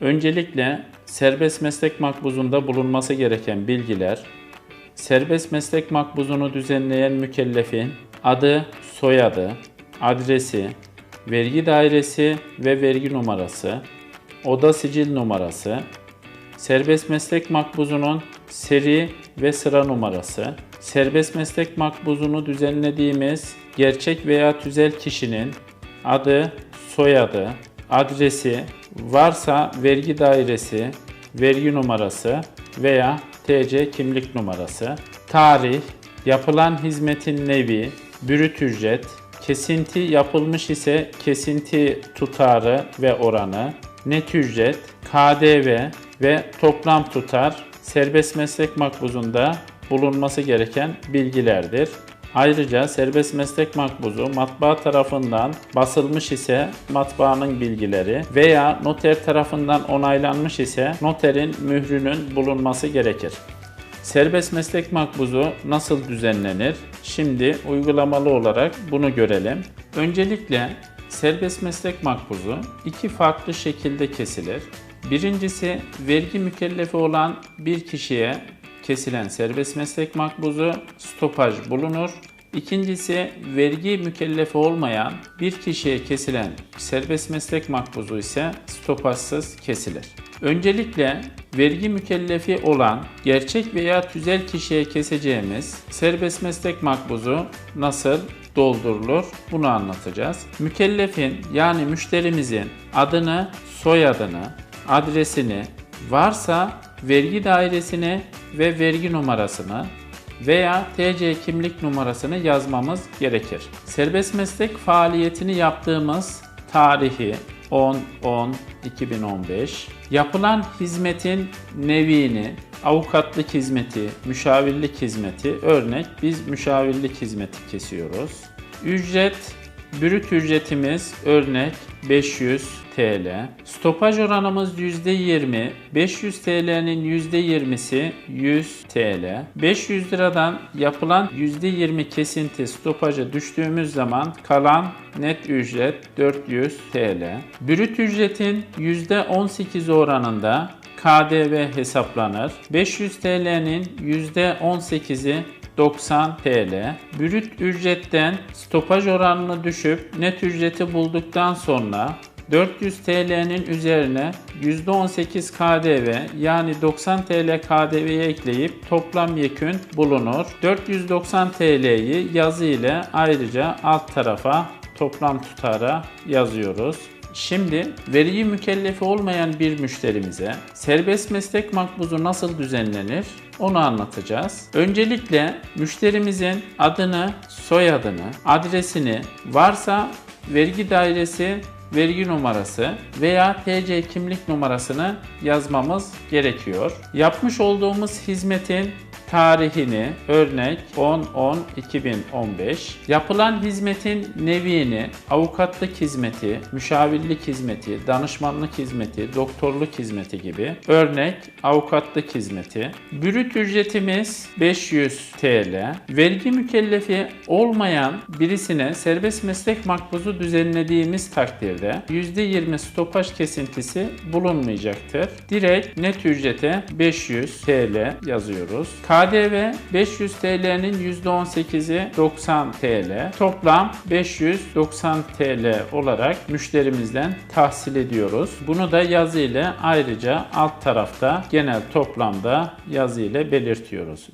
Öncelikle serbest meslek makbuzunda bulunması gereken bilgiler, serbest meslek makbuzunu düzenleyen mükellefin adı, soyadı, adresi, vergi dairesi ve vergi numarası, oda sicil numarası, serbest meslek makbuzunun seri ve sıra numarası, serbest meslek makbuzunu düzenlediğimiz gerçek veya tüzel kişinin adı, soyadı, adresi, varsa vergi dairesi, vergi numarası veya TC kimlik numarası, tarih, yapılan hizmetin nevi, bürüt ücret, kesinti yapılmış ise kesinti tutarı ve oranı, net ücret, KDV ve toplam tutar serbest meslek makbuzunda bulunması gereken bilgilerdir. Ayrıca serbest meslek makbuzu matbaa tarafından basılmış ise matbaanın bilgileri veya noter tarafından onaylanmış ise noterin mührünün bulunması gerekir. Serbest meslek makbuzu nasıl düzenlenir? Şimdi uygulamalı olarak bunu görelim. Öncelikle serbest meslek makbuzu iki farklı şekilde kesilir. Birincisi vergi mükellefi olan bir kişiye kesilen serbest meslek makbuzu stopaj bulunur. İkincisi vergi mükellefi olmayan bir kişiye kesilen serbest meslek makbuzu ise stopajsız kesilir. Öncelikle vergi mükellefi olan gerçek veya tüzel kişiye keseceğimiz serbest meslek makbuzu nasıl doldurulur bunu anlatacağız. Mükellefin yani müşterimizin adını, soyadını, adresini, varsa vergi dairesini ve vergi numarasını veya TC kimlik numarasını yazmamız gerekir. Serbest meslek faaliyetini yaptığımız tarihi 10-10-2015, yapılan hizmetin nevini, avukatlık hizmeti, müşavirlik hizmeti, örnek biz müşavirlik hizmeti kesiyoruz. Ücret, brüt ücretimiz örnek 500 TL. Stopaj oranımız %20. 500 TL'nin %20'si 100 TL. 500 liradan yapılan %20 kesinti stopaja düştüğümüz zaman kalan net ücret 400 TL. Brüt ücretin %18 oranında KDV hesaplanır. 500 TL'nin %18'i 90 TL. Brüt ücretten stopaj oranını düşüp net ücreti bulduktan sonra 400 TL'nin üzerine %18 KDV yani 90 TL KDV'ye ekleyip toplam yekün bulunur. 490 TL'yi yazı ile ayrıca alt tarafa toplam tutara yazıyoruz. Şimdi vergi mükellefi olmayan bir müşterimize serbest meslek makbuzu nasıl düzenlenir onu anlatacağız. Öncelikle müşterimizin adını, soyadını, adresini varsa vergi dairesi vergi numarası veya TC kimlik numarasını yazmamız gerekiyor. Yapmış olduğumuz hizmetin tarihini örnek 10-10-2015 yapılan hizmetin nevini avukatlık hizmeti, müşavirlik hizmeti, danışmanlık hizmeti, doktorluk hizmeti gibi örnek avukatlık hizmeti. Brüt ücretimiz 500 TL. Vergi mükellefi olmayan birisine serbest meslek makbuzu düzenlediğimiz takdirde %20 stopaj kesintisi bulunmayacaktır. Direkt net ücrete 500 TL yazıyoruz. KDV 500 TL'nin %18'i 90 TL. Toplam 590 TL olarak müşterimizden tahsil ediyoruz. Bunu da yazı ile ayrıca alt tarafta genel toplamda yazı ile belirtiyoruz.